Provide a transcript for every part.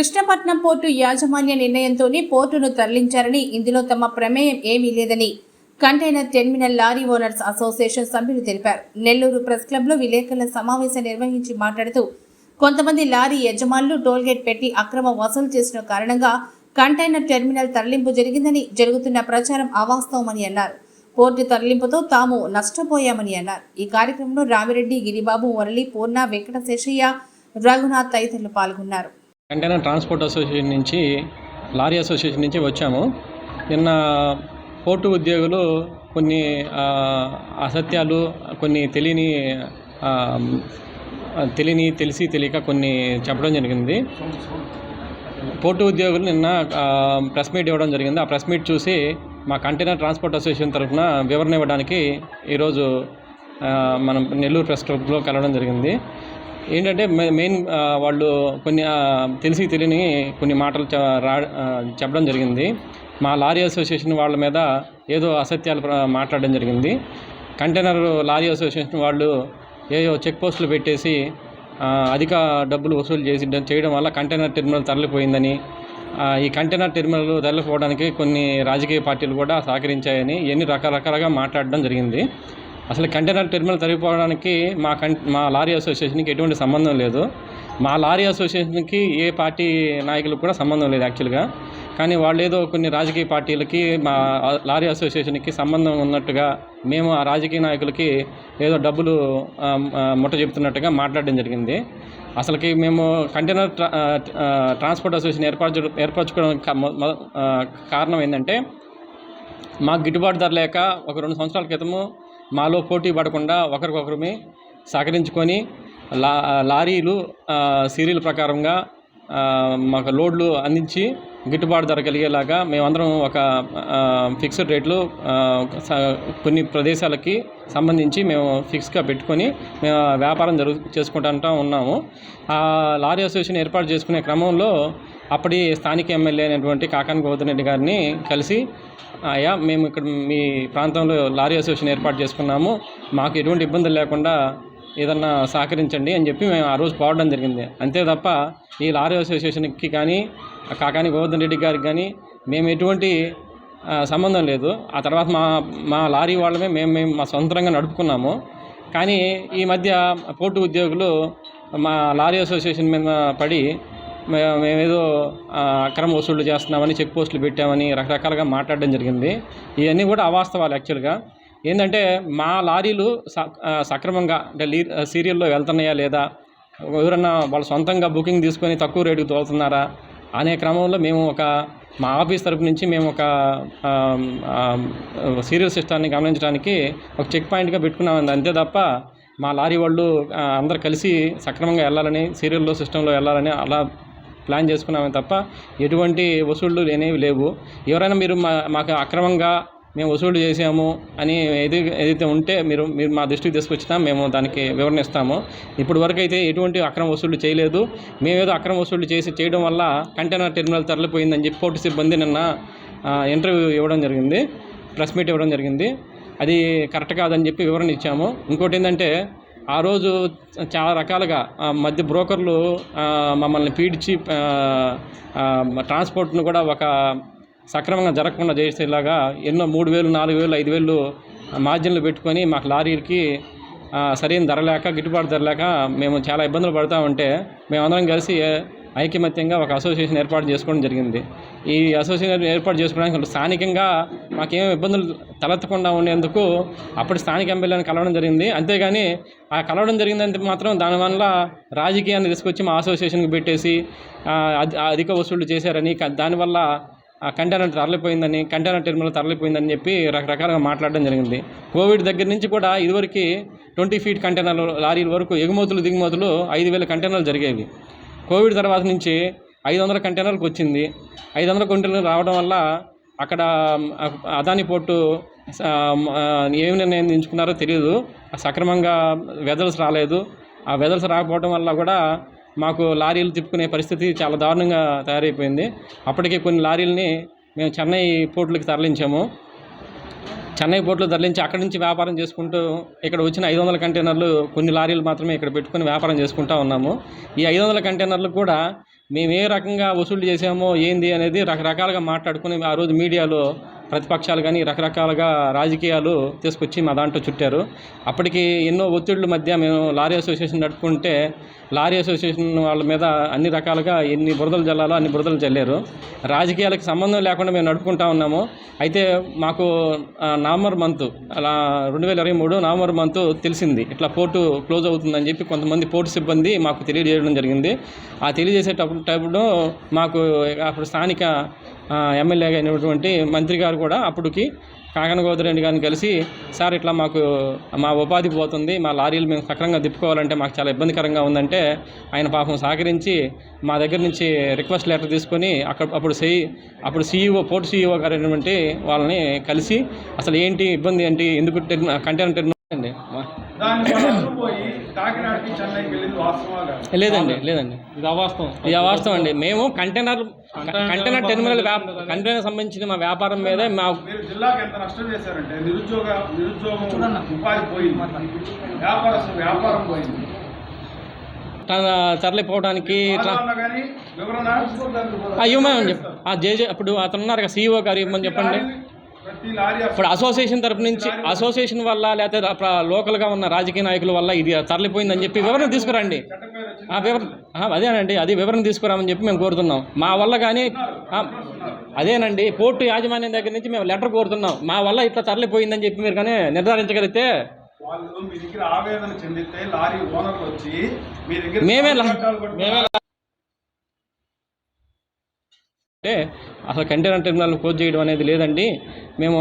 Krishnapatnam port యాజమాన్య నిర్ణయంతోనే పోర్టును తరలించారని ఇందులో తమ ప్రమేయం ఏమీ లేదని container terminal lorry owners association సభ్యులు తెలిపారు. నెల్లూరు ప్రెస్ క్లబ్లో విలేకరుల సమావేశం నిర్వహించి మాట్లాడుతూ కొంతమంది లారీ యజమానులు టోల్గేట్ పెట్టి అక్రమ వసూలు చేసిన కారణంగా కంటైనర్ టెర్మినల్ తరలింపు జరిగిందని జరుగుతున్న ప్రచారం అవాస్తవమని అన్నారు. పోర్టు తరలింపుతో తాము నష్టపోయామని అన్నారు. ఈ కార్యక్రమంలో రామిరెడ్డి గిరిబాబు మురళి పూర్ణ వెంకటశేషయ్య రఘునాథ్ తదితరులు పాల్గొన్నారు. కంటైనర్ ట్రాన్స్పోర్ట్ అసోసియేషన్ నుంచి లారీ అసోసియేషన్ నుంచి వచ్చాము. నిన్న పోర్టు ఉద్యోగులు కొన్ని అసత్యాలు కొన్ని తెలియని తెలియని తెలిసి తెలియక కొన్ని చెప్పడం జరిగింది. పోర్టు ఉద్యోగులు నిన్న ప్రెస్ మీట్ ఇవ్వడం జరిగింది. ఆ ప్రెస్ మీట్ చూసి మా కంటైనర్ ట్రాన్స్పోర్ట్ అసోసియేషన్ తరఫున వివరణ ఇవ్వడానికి ఈరోజు మనం నెల్లూరు ప్రెస్ క్లబ్లో కలవడం జరిగింది. ఏంటంటే మె- మెయిన్ వాళ్ళు కొన్ని తెలిసి తెలియని కొన్ని మాటలు రా చెప్పడం జరిగింది. మా లారీ అసోసియేషన్ వాళ్ళ మీద ఏదో అసత్యాలు మాట్లాడడం జరిగింది. కంటైనర్ లారీ అసోసియేషన్ వాళ్ళు ఏదో చెక్ పోస్టులు పెట్టేసి అధిక డబ్బులు వసూలు చేసి చేయడం వల్ల కంటైనర్ టెర్మినల్ తరలిపోయిందని ఈ కంటైనర్ టెర్మినల్ తరలిపోవడానికి కొన్ని రాజకీయ పార్టీలు కూడా సహకరించాయని ఇవన్నీ రకరకాలుగా మాట్లాడడం జరిగింది. అసలు కంటైనర్ టెర్మినల్ తరిగిపోవడానికి మా కం మా లారీ అసోసియేషన్కి ఎటువంటి సంబంధం లేదు. మా లారీ అసోసియేషన్కి ఏ పార్టీ నాయకులకు కూడా సంబంధం లేదు యాక్చువల్గా. కానీ వాళ్ళు ఏదో కొన్ని రాజకీయ పార్టీలకి మా లారీ అసోసియేషన్కి సంబంధం ఉన్నట్టుగా మేము ఆ రాజకీయ నాయకులకి ఏదో డబ్బులు ముట్ట చెప్తున్నట్టుగా మాట్లాడడం జరిగింది. అసలుకి మేము కంటైనర్ ట్రా- ట్రాన్స్పోర్ట్ అసోసియేషన్ ఏర్పరచు ఏర్పరచుకోవడానికి కారణం ఏంటంటే మాకు గిట్టుబాటు ధర లేక ఒక రెండు సంవత్సరాల క్రితము మాలో పోటీ పడకుండా ఒకరికొకరిమి సహకరించుకొని లా లారీలు సీరియల్ ప్రకారంగా మాకు లోడ్లు అందించి గిట్టుబాటు ధర కలిగేలాగా మేమందరం ఒక ఫిక్స్డ్ రేట్లు కొన్ని ప్రదేశాలకి సంబంధించి మేము ఫిక్స్గా పెట్టుకొని మేము వ్యాపారం జరుగు చేసుకుంటూ ఉన్నాము. ఆ లారీ అసోసియేషన్ ఏర్పాటు చేసుకునే క్రమంలో అప్పటి స్థానిక ఎమ్మెల్యే అయినటువంటి కాకాని గౌతమ్ రెడ్డి గారిని కలిసి అయ్యా మేము ఇక్కడ మీ ప్రాంతంలో లారీ అసోసియేషన్ ఏర్పాటు చేసుకున్నాము. మాకు ఎటువంటి ఇబ్బందులు లేకుండా ఏదన్నా సహకరించండి అని చెప్పి మేము ఆ రోజు పోవడం జరిగింది. అంతే తప్ప ఈ లారీ అసోసియేషన్కి కానీ కాకాని గోవర్ధన్ రెడ్డి గారికి కానీ మేము ఎటువంటి సంబంధం లేదు. ఆ తర్వాత మా మా లారీ వాళ్ళమే మేము మేము మా సొంతంగా నడుపుకున్నాము. కానీ ఈ మధ్య పోర్టు ఉద్యోగులు మా లారీ అసోసియేషన్ మీద పడి మేమేదో అక్రమ వసూళ్ళు చేస్తున్నామని చెక్ పోస్టులు పెట్టామని రకరకాలుగా మాట్లాడడం జరిగింది. ఇవన్నీ కూడా అవాస్తవాలు యాక్చువల్గా. ఏంటంటే మా లారీలు స సక్రమంగా అంటే లీ సీరియల్లో వెళ్తున్నాయా లేదా? ఎవరన్నా వాళ్ళు సొంతంగా బుకింగ్ తీసుకొని తక్కువ రేటుకి తోలుతున్నారా? అనే క్రమంలో మేము ఒక మా ఆఫీస్ తరపు నుంచి మేము ఒక సీరియల్ సిస్టాన్ని గమనించడానికి ఒక చెక్ పాయింట్గా పెట్టుకున్నామండి. అంతే తప్ప మా లారీ వాళ్ళు అందరు కలిసి సక్రమంగా వెళ్ళాలని సీరియల్లో సిస్టంలో వెళ్ళాలని అలా ప్లాన్ చేసుకున్నామే తప్ప ఎటువంటి వసూళ్ళు లేనేవి లేవు. ఎవరైనా మీరు మా మాకు అక్రమంగా మేము వసూలు చేసాము అని ఏది ఏదైతే ఉంటే మీరు మీరు మా దృష్టికి తీసుకొచ్చినా మేము దానికి వివరణ ఇస్తాము. ఇప్పుడు వరకు అయితే ఎటువంటి అక్రమ వసూళ్ళు చేయలేదు. మేమేదో అక్రమ వసూళ్ళు చేసి చేయడం వల్ల కంటైనర్ టెర్మినల్ తరలిపోయిందని చెప్పి పోర్టు సిబ్బంది నిన్న ఇంటర్వ్యూ ఇవ్వడం జరిగింది. ప్రెస్ మీట్ ఇవ్వడం జరిగింది. అది కరెక్ట్ కాదని చెప్పి వివరణ ఇచ్చాము. ఇంకోటి ఏంటంటే ఆ రోజు చాలా రకాలుగా ఆ, మధ్య బ్రోకర్లు మమ్మల్ని పీడ్చి ట్రాన్స్పోర్ట్ను కూడా ఒక సక్రమంగా జరగకుండా చేసేలాగా ఎన్నో మూడు వేలు నాలుగు వేలు ఐదు వేలు మార్జిన్లు పెట్టుకొని మాకు లారీకి సరైన ధర లేక గిట్టుబాటు ధర లేక మేము చాలా ఇబ్బందులు పడతా ఉంటే మేమందరం కలిసి ఐకమత్యంగా ఒక అసోసియేషన్ ఏర్పాటు చేసుకోవడం జరిగింది. ఈ అసోసియేషన్ ఏర్పాటు చేసుకోవడానికి స్థానికంగా మాకేం ఇబ్బందులు తలెత్తకుండా ఉండేందుకు అప్పుడు స్థానిక ఎమ్మెల్యేని కలవడం జరిగింది. అంతేగాని ఆ కలవడం జరిగిందంటే మాత్రం దానివల్ల రాజకీయాన్ని తీసుకొచ్చి మా అసోసియేషన్కి పెట్టేసి ఆ, అధిక వసూళ్ళు చేశారని దానివల్ల ఆ కంటైనర్ తరలిపోయిందని కంటైనర్ టెర్మినల్ తరలిపోయిందని చెప్పి రకరకాలుగా మాట్లాడడం జరిగింది. కోవిడ్ దగ్గర నుంచి కూడా ఇదివరకు ట్వంటీ ఫీట్ కంటైనర్లు లారీల వరకు ఎగుమతులు దిగుమతులు ఐదు వేల కంటైనర్లు జరిగేవి. కోవిడ్ తర్వాత నుంచి ఐదు వందల కంటైనర్లకు వచ్చింది. ఐదు వందల కంటైనర్లు రావడం వల్ల అక్కడ అదాని పోర్టు ఏమి నిర్ణయం ఎంచుకున్నారో తెలియదు సక్రమంగా వెదల్స్ రాలేదు. ఆ వెదల్స్ రాకపోవడం వల్ల కూడా మాకు లారీలు తిప్పుకునే పరిస్థితి చాలా దారుణంగా తయారైపోయింది. అప్పటికే కొన్ని లారీలని మేము చెన్నై పోర్టులకి తరలించాము. చెన్నై పోర్టులో తరలించి అక్కడి నుంచి వ్యాపారం చేసుకుంటూ ఇక్కడ వచ్చిన ఐదు వందల కంటైనర్లు కొన్ని లారీలు మాత్రమే ఇక్కడ పెట్టుకుని వ్యాపారం చేసుకుంటూ ఉన్నాము. ఈ ఐదు వందల కంటైనర్లు కూడా మేము ఏ రకంగా వసూలు చేసామో ఏంది అనేది రకరకాలుగా మాట్లాడుకుని ఆ రోజు మీడియాలో ప్రతిపక్షాలు కానీ రకరకాలుగా రాజకీయాలు తీసుకొచ్చి మా దాంట్లో చుట్టారు. అప్పటికి ఎన్నో ఒత్తిళ్ళ మధ్య మేము లారీ అసోసియేషన్ నడుపుకుంటే లారీ అసోసియేషన్ వాళ్ళ మీద అన్ని రకాలుగా ఎన్ని బురదలు జల్లాలో అన్ని బురదలు జల్లారు. రాజకీయాలకు సంబంధం లేకుండా మేము నడుపుకుంటా ఉన్నాము. అయితే మాకు నవంబర్ మంత్ అలా రెండు వేల ఇరవై మూడు నవంబర్ మంత్ తెలిసింది. ఇట్లా పోర్టు క్లోజ్ అవుతుందని చెప్పి కొంతమంది పోర్టు సిబ్బంది మాకు తెలియజేయడం జరిగింది. ఆ తెలియజేసేటప్పుడు టప్పుడు మాకు అప్పుడు స్థానిక ఎమ్మెల్యేగా అయినటువంటి మంత్రి గారు కూడా అప్పటికి కాకన గోదిరెడ్డి గారిని కలిసి సార్ ఇట్లా మాకు మా ఉపాధి పోతుంది మా లారీలు మేము సక్రంగా తిప్పుకోవాలంటే మాకు చాలా ఇబ్బందికరంగా ఉందంటే ఆయన పాపం సహకరించి మా దగ్గర నుంచి రిక్వెస్ట్ లెటర్ తీసుకొని అక్కడ అప్పుడు సి అప్పుడు సీఈఓ పోర్ట్ సీఈఓ గారు అయినటువంటి వాళ్ళని కలిసి అసలు ఏంటి ఇబ్బంది ఏంటి ఎందుకు టెర్మి కంటైనర్ టెర్మినల్ అండి. దాన్ని వాళ్ళు పోయి కాకినాడకి చెన్నైకి వెళ్ళింది వాస్తవా కాదు. లేదండి లేదండి. ఇది అవాస్తవం. ఇది వాస్తవం అండి. మేము కంటైనర్ కంటైనర్ టెర్మినల్ వ్యాప కంటైనర్ సంబంధించిన మా వ్యాపారం మీదే మా మీరు జిల్లాకి ఎంత నష్టం చేశారంటే నిరుద్యోగ నిరుద్యోగం ఉపాధి పోయింది. వ్యాపారం పోయింది. తరలిపోవడానికి ఇవ్వమని చెప్పి ఆ జేజే అప్పుడు అతను ఉన్నారు సీఈఓ గారు ఇవ్వమని చెప్పండి. ఇప్పుడు అసోసియేషన్ తరపు నుంచి అసోసియేషన్ వల్ల లేకపోతే లోకల్గా ఉన్న రాజకీయ నాయకుల వల్ల ఇది తరలిపోయిందని చెప్పి వివరణ తీసుకురండి. వివరణ అదేనండి అది వివరణ తీసుకురామని చెప్పి మేము కోరుతున్నాం. మా వల్ల కానీ అదేనండి పోర్టు యాజమాన్యం దగ్గర నుంచి మేము లెటర్ కోరుతున్నాం. మా వల్ల ఇట్లా తరలిపోయిందని చెప్పి మీరు కానీ నిర్ధారించగలిగితే వాళ్ళు మీ దగ్గర ఆవేదన చెందితే లారీ ఓనర్లు వచ్చి మీ దగ్గర మేమే అంటే అసలు కంటైనర్ టెర్మినల్ క్లోజ్ చేయడం అనేది లేదండి. మేము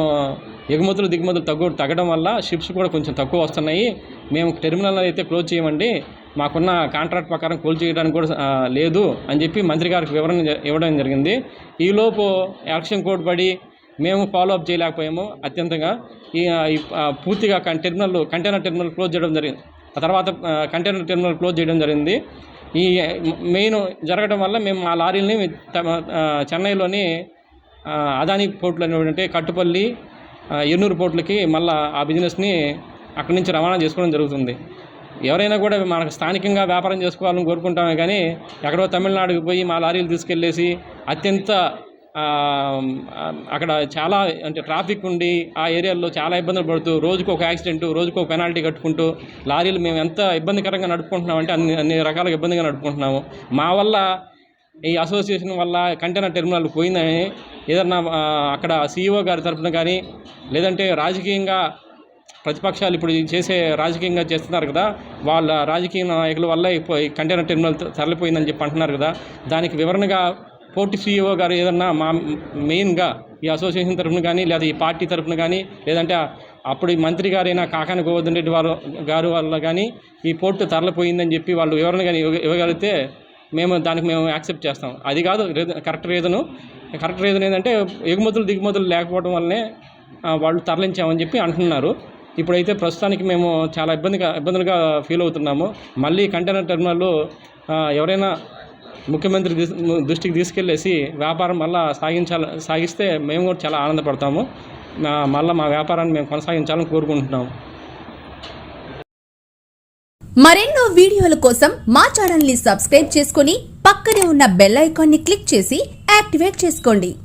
ఎగుమతులు దిగుమతులు తగ్గు తగ్గడం వల్ల షిప్స్ కూడా కొంచెం తక్కువ వస్తున్నాయి. మేము టెర్మినల్ అయితే క్లోజ్ చేయమండి. మాకున్న కాంట్రాక్ట్ ప్రకారం క్లోజ్ చేయడానికి కూడా లేదు అని చెప్పి మంత్రి గారికి వివరణ జ- ఇవ్వడం జరిగింది. ఈలోపు యాక్షన్ కోడ్ పడి మేము ఫాలో అప్ చేయలేకపోయాము అత్యంతంగా. ఈ పూర్తిగా కం- టెర్మినల్ కంటైనర్ టెర్మినల్ క్లోజ్ చేయడం జరిగింది. ఆ తర్వాత కంటైనర్ టెర్మినల్ క్లోజ్ చేయడం జరిగింది. ఈ మెయిన్ జరగడం వల్ల మేము మా లారీలని చెన్నైలోని అదానీ పోర్టులు అనేటువంటి కట్టుపల్లి ఎన్నూరు పోర్టులకి మళ్ళీ ఆ బిజినెస్ని అక్కడి నుంచి రవాణా చేసుకోవడం జరుగుతుంది. ఎవరైనా కూడా మనకు స్థానికంగా వ్యాపారం చేసుకోవాలని కోరుకుంటామే కానీ ఎక్కడో తమిళనాడుకి పోయి మా లారీలు తీసుకెళ్ళేసి అత్యంత అక్కడ చాలా అంటే ట్రాఫిక్ ఉండి ఆ ఏరియాలో చాలా ఇబ్బందులు పడుతూ రోజుకు ఒక యాక్సిడెంట్ రోజుకు ఒక పెనాల్టీ కట్టుకుంటూ లారీలు మేము ఎంత ఇబ్బందికరంగా నడుపుకుంటున్నామంటే అన్ని అన్ని రకాలుగా ఇబ్బందిగా నడుపుకుంటున్నాము. మా వల్ల ఈ అసోసియేషన్ వల్ల కంటైనర్ టెర్మినల్ పోయిందని ఏదన్నా అక్కడ సీఈఓ గారి తరఫున కానీ లేదంటే రాజకీయంగా ప్రతిపక్షాలు ఇప్పుడు చేసే రాజకీయంగా చేస్తున్నారు కదా వాళ్ళ రాజకీయ నాయకుల వల్ల ఈ కంటైనర్ టెర్మినల్ తరలిపోయిందని చెప్పి అంటున్నారు కదా దానికి వివరణగా పోర్టు సీఈఓ గారు ఏదన్నా మా మెయిన్గా ఈ అసోసియేషన్ తరఫున కానీ లేదా ఈ పార్టీ తరఫున కానీ లేదంటే అప్పుడు మంత్రి గారైన కాకాని గోవర్ధన్ రెడ్డి వారు గారు వల్ల కానీ ఈ పోర్టు తరలిపోయిందని చెప్పి వాళ్ళు వివరణ కానీ ఇవ్వగలిగితే మేము దానికి మేము యాక్సెప్ట్ చేస్తాం. అది కాదు కరెక్ట్ రీజను. కరెక్ట్ రీజన్ ఏంటంటే ఎగుమతులు దిగుమతులు లేకపోవడం వల్లనే వాళ్ళు తరలించామని చెప్పి అంటున్నారు. ఇప్పుడైతే ప్రస్తుతానికి మేము చాలా ఇబ్బందిగా ఇబ్బందులుగా ఫీల్ అవుతున్నాము. మళ్ళీ కంటైనర్ టెర్మినల్ ఎవరైనా ముఖ్యమంత్రి దృష్టికి తీసుకెళ్ళేసి వ్యాపారం మళ్ళీ సాగించాల సాగిస్తే మేము కూడా చాలా ఆనందపడతాము. మా- మళ్ళా మా వ్యాపారాన్ని మేము కొనసాగించాలని కోరుకుంటున్నాము. మరెన్నో వీడియోల కోసం మా ఛానల్ని సబ్స్క్రైబ్ చేసుకుని పక్కనే ఉన్న బెల్ ఐకాన్ని క్లిక్ చేసి యాక్టివేట్ చేసుకోండి.